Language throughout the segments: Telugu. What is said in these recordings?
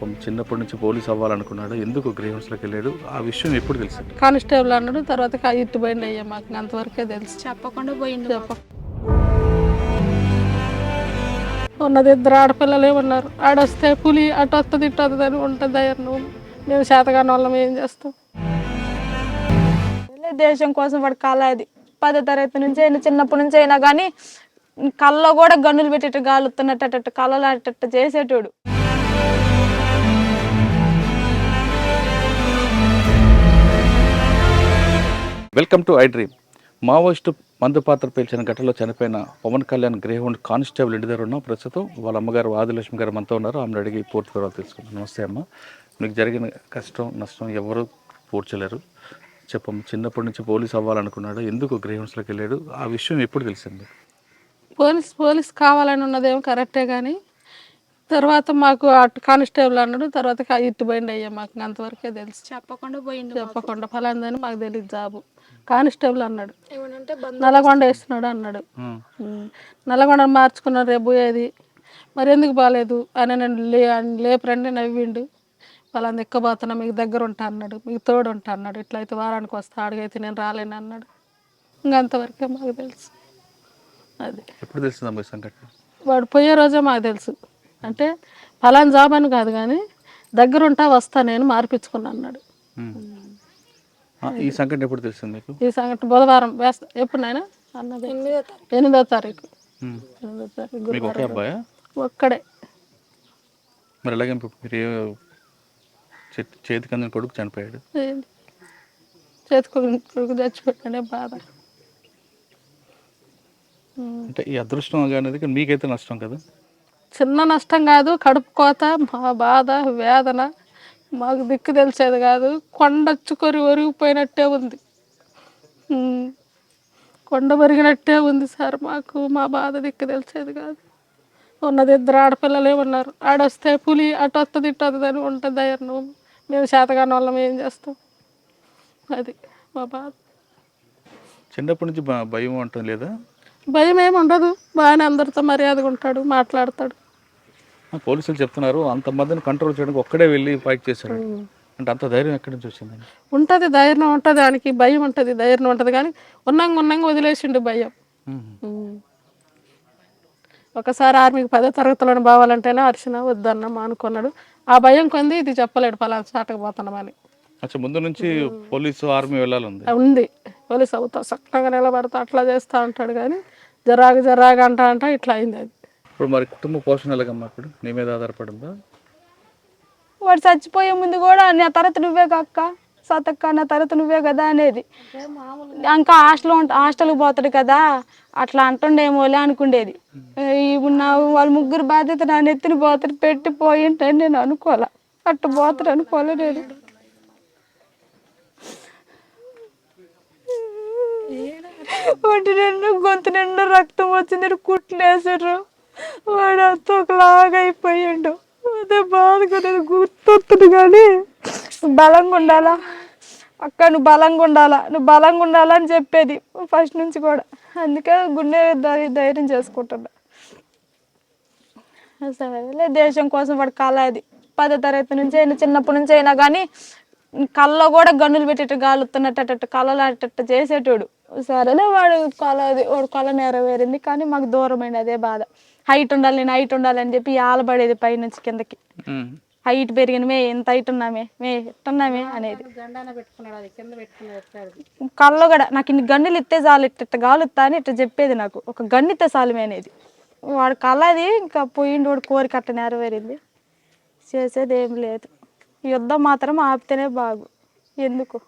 చెప్పం చిన్నప్పటి నుంచి పోలీస్ అవ్వాలనుకున్నాడు. ఎందుకు గ్రే హౌస్లోకి వెళ్ళాడు? ఆ విషయం ఎప్పుడు తెలిసింది? కానిస్టేబుల్ అన్నాడు తర్వాత ఇట్టు పోయింది అయ్యా మాకు అంతవరకే తెలుసు. చెప్పకుండా పోయిండు. చెప్ప ఉన్నది ఇద్దరు ఆడపిల్లలే ఉన్నారు. ఆడొస్తే పులి అటు వస్తుంది ఇటు వస్తుంది అని ఉంటుంది ధైర్యం మేము శాతగాని వాళ్ళం ఏం చేస్తాం? దేశం కోసం వాడు కళ అది. పదో తరగతి నుంచి అయినా చిన్నప్పటి నుంచి అయినా కానీ కళ్ళలో కూడా గన్నులు పెట్టేట్టు గాలుతున్నట్టు కళ్ళలాటట్టు చేసేటోడు. Welcome to I dream. Maoist మందు పాత్ర పేల్చిన ఘటనలో చనిపోయిన పవన్ కళ్యాణ్ గ్రేహౌండ్ కానిస్టేబుల్ ఇంటి దగ్గర ఉన్నాం ప్రస్తుతం వాళ్ళ అమ్మగారు ఆదిలక్ష్మి గారు మనతో ఉన్నారు. ఆమెను అడిగి పూర్తి వివరాలు తెలుసుకుందాం. నమస్తే అమ్మ. మీకు జరిగిన కష్టం నష్టం ఎవరు పూడ్చలేరు? చెప్పమ్మ చిన్నప్పటి నుంచి పోలీస్ అవ్వాలనుకున్నాడు. ఎందుకు గ్రే వెళ్ళాడు? ఆ విషయం ఎప్పుడు తెలిసింది? పోలీస్ పోలీస్ కావాలని ఉన్నదేమో కరెక్టే కానీ తర్వాత మాకు అటు కానిస్టేబుల్ అన్నాడు తర్వాత ఇట్టు పోయింది అయ్యా మాకు అంతవరకే తెలుసు. చెప్పకుండా పోయిండు చెప్పకుండా ఫలాందని మాకు తెలియదు జాబు. కానిస్టేబుల్ అన్నాడు. ఏమనంటే నల్లగొండ వేస్తున్నాడు అన్నాడు. నల్లగొండ మార్చుకున్నాను రేపు పోయేది. మరి ఎందుకు బాగాలేదు అని నేను లే అని లేపరండి నవ్విండు. వాళ్ళని ఎక్కబోతున్నా మీకు దగ్గర ఉంటా అన్నాడు. మీకు తోడు ఉంటా అన్నాడు. ఇట్లయితే వారానికి వస్తా అడిగైతే నేను రాలేను అన్నాడు. ఇంకా అంతవరకే మాకు తెలుసు. అది. ఎప్పుడు తెలిసిందమ్మా ఈ సంఘటన? వాడు పోయే రోజే మాకు తెలుసు. అంటే ఫలాన్ జాబ్ అని కాదు కానీ దగ్గర ఉంటా వస్తా నేను మార్పించుకున్నా అన్నాడు. ఈ సంఘటన ఎప్పుడు తెలిసింది మీకు? ఈ సంగతి బుధవారం వేస్తా ఎప్పుడు నాయన? అన్నది. ఎనిమిదో తారీఖు. ఎనిమిదో తారీఖు. మీకు ఒకే అబ్బాయా? ఒక్కడే. మరి ఎలాగ మీరు చేతికి అందిన కొడుకు చనిపోయాడు? చేతికి కొడుకు చచ్చిపోయాడే బాధ. అంటే ఈ అదృష్టం అనేది మీకైతే నష్టం కదా? చిన్న నష్టం కాదు కడుపు కోత మా బాధ వేదన మాకు దిక్కు తెలిసేది కాదు. కొండచ్చుకొని ఒరిగిపోయినట్టే ఉంది. కొండ ఒరిగినట్టే ఉంది సార్ మాకు మా బాధ దిక్కు తెలిసేది కాదు. ఉన్నది ఇద్దరు ఆడపిల్లలే ఉన్నారు. ఆడొస్తే పులి అటు వస్తుంది ఇటు వస్తుందని అని ఉంటుంది ధైర్యం మేము శాతగాని వాళ్ళం ఏం చేస్తాం? అది మా బాధ. చిన్నప్పటి నుంచి భయం అంటాం లేదా? భయం ఏమి ఉండదు. బాగానే అందరితో మర్యాదగా ఉంటాడు మాట్లాడతాడు. పోలీసులు చెప్తున్నారు అంతమందిని కంట్రోల్ చేయడానికి ఒక్కడే వెళ్ళి ఫైట్ చేశాడు. అంటే అంత ధైర్యం ఎక్కడి నుంచి వచ్చిందండి ఉంటుంది ధైర్యం ఉంటుంది దానికి భయం ఉంటుంది ధైర్యం ఉంటుంది కానీ ఉన్నంగా ఉన్నంగా వదిలేసిండు భయం. ఒకసారి ఆర్మీకి పదో తరగతిలోనే పోవాలంటేనే అరిసిన వద్దన్న మానుకున్నాడు ఆ భయం కొంది ఇది చెప్పలేడు పలానా చాటకు పోతున్నామని. అచ్చా ముందు నుంచి పోలీసు ఆర్మీ వెళ్ళాలంది. ఉంది. పోలీస్ అవుతా చక్కగా నిలబడతా అట్లా చేస్తా అంటాడు కానీ జరాగు జరాగు అంటా అంటా ఇట్లా అయింది అది. ఇప్పుడు మరి కుటుంబ పోషణ ఎలాగమ్మా ఇప్పుడు? నీ మీద ఆధారపడిందా? వాడు చచ్చిపోయే ముందు కూడా నా తరగతి నువ్వే అక్క సతక్క నా తరగతి నువ్వే కదా అనేది. ఇంకా హాస్టల్ హాస్టల్కి పోతాడు కదా అట్లా అంటుండేమోలే అనుకుండేది. ఇప్పుడు నా వాళ్ళ ముగ్గురు బాధ్యత నా నెత్తిన పోతాడు పెట్టి పోయింటని నేను అనుకోలే అట్టు పోతాడు అనుకోలే నేను. ఒంటి నిండు గొంతు నిండు రక్తం వచ్చింది. కుట్లేసారు వాడు అంతా ఒకలాగా అయిపోయాడు. అదే బాధగా కదా గుర్తొస్తుంది కానీ బలంగా ఉండాలా? అక్క నువ్వు బలంగా ఉండాలా? నువ్వు బలంగా ఉండాలా అని చెప్పేది ఫస్ట్ నుంచి కూడా. అందుకే గుండె ధైర్యం చేసుకుంటున్నా. అసలు దేశం కోసం వాడు కళ పదో తరగతి నుంచి అయినా చిన్నప్పటి నుంచి అయినా కానీ కళ్ళలో కూడా గన్నులు పెట్టేట్టు గాలుతున్నట్టు కళ్ళలాటట్టు చేసేటోడు. సరేలే వాడు కళ అది వాడు కళ నెరవేరింది కానీ మాకు దూరమైంది అదే బాధ. హైట్ ఉండాలి నేను హైట్ ఉండాలి అని చెప్పి ఆలబడేది పైనుంచి కిందకి. హైట్ పెరిగిన మే ఎంత హైట్ ఉన్నామే మే ఎట్టున్నామే అనేది. కళ్ళు కూడా నాకు ఇన్ని గన్నులు ఇస్తే చాలు ఇట్ట ఇట్ట గాలుస్తా అని ఇట్ట చెప్పేది నాకు. ఒక గన్ను ఇస్తే చాలుమే అనేది. వాడు కళ అది ఇంకా పోయిండు వాడు కోరిక అట్ట నెరవేరింది. చేసేది ఏం లేదు. యుద్ధం మాత్రం ఆపితేనే బాగు. ఎందుకు?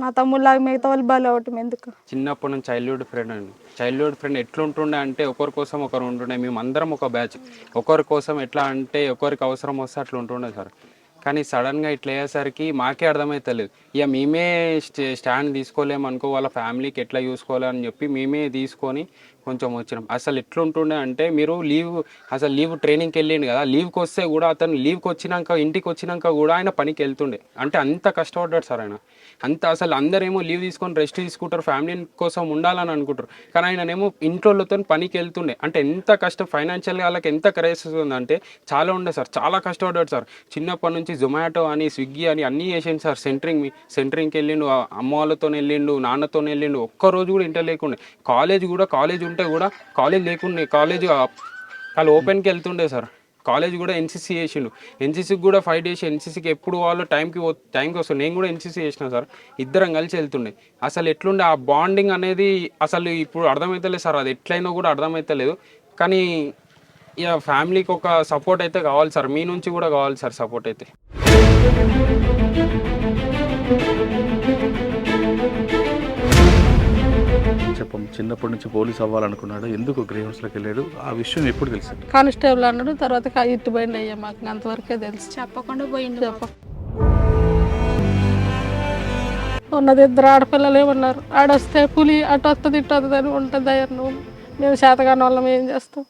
నా తమ్ముళ్ళలాగా మిగతా వాళ్ళు బలి అవటం ఎందుకు? చిన్నప్పటి నుంచి చైల్డ్హుడ్ ఫ్రెండ్ అండి. చైల్డ్హుడ్ ఫ్రెండ్ ఎట్లుంటుండే అంటే ఒకరి కోసం ఒకరు ఉంటుండే. మేము అందరం ఒక బ్యాచ్ ఒకరి కోసం ఎట్లా అంటే ఒకరికి అవసరం వస్తే అట్లా ఉంటుండే సార్. కానీ సడన్గా ఇట్లా అయ్యేసరికి మాకే అర్థమవుతలేదు ఇక మేమే స్టే- స్టాండ్ తీసుకోలేము అనుకో వాళ్ళ ఫ్యామిలీకి ఎట్లా చూసుకోవాలి అని చెప్పి మేమే తీసుకొని కొంచెం వచ్చినాం. అసలు ఎట్లుంటుండే అంటే మీరు లీవ్ అసలు లీవ్ ట్రైనింగ్కి వెళ్ళిండు కదా లీవ్కి వస్తే కూడా అతను లీవ్కి వచ్చినాక ఇంటికి వచ్చినాక కూడా ఆయన పనికి వెళ్తుండే. అంటే అంత కష్టపడ్డాడు సార్ ఆయన. అంత అసలు అందరేమో లీవ్ తీసుకొని రెస్ట్ తీసుకుంటారు ఫ్యామిలీ కోసం ఉండాలని అనుకుంటారు. కానీ ఆయననేమో ఇంట్లోతో పనికి వెళ్తుండే. అంటే ఎంత కష్టం ఫైనాన్షియల్గా వాళ్ళకి ఎంత క్రైసిస్ ఉందంటే చాలా ఉండే సార్. చాలా కష్టపడ్డాడు సార్. చిన్నప్పటి నుంచి జొమాటో అని స్విగ్గీ అని అన్నీ చేసిండు సార్. సెంటరింగ్ సెంటరింగ్కి వెళ్ళిండు అమ్మ వాళ్ళతో వెళ్ళిండు నాన్నతో వెళ్ళిండు. ఒక్క రోజు కూడా ఇంటర్ లేకుండే. కాలేజ్ కూడా కాలేజ్ ఉంటే కూడా కాలేజ్ లేకుండే కాలేజ్ వాళ్ళు ఓపెన్కి వెళ్తుండే సార్. కాలేజ్ కూడా ఎన్సీసీ చేసిండు. ఎన్సీసీకి కూడా ఫైవ్ డేస్ ఎన్సీసీకి ఎప్పుడు వాళ్ళు టైంకి టైంకి వస్తుంది నేను కూడా ఎన్సీసీ చేసిన సార్. ఇద్దరం కలిసి వెళ్తుండే. అసలు ఎట్లుండే ఆ బాండింగ్ అనేది అసలు ఇప్పుడు అర్థమవుతలేదు సార్. అది ఎట్లయినా కూడా అర్థమవుతలేదు కానీ ఇక ఫ్యామిలీకి ఒక సపోర్ట్ అయితే కావాలి సార్. మీ నుంచి కూడా కావాలి సార్ సపోర్ట్ అయితే. చెప్పం. చిన్నప్పటి నుంచి పోలీస్ అవ్వాలనుకున్నాడు. ఎందుకు గ్రేహౌన్స్లోకి వెళ్ళాడు? ఆ విషయం ఎప్పుడు తెలిసింది? కానిస్టేబుల్ అన్నాడు తర్వాత ఇట్టు పోయింది అయ్యా మాకు అంతవరకే తెలుసు. చెప్పకుండా పోయిండు. చెప్ప. ఉన్నది ఇద్దరు ఆడపిల్లలే ఉన్నారు. ఆడొస్తే పులి అటు వస్తుంది ఇటు వస్తుంది అని ఉంటుంది అయ్యారు నువ్వు. మేము శాతగాని వాళ్ళం ఏం చేస్తాం?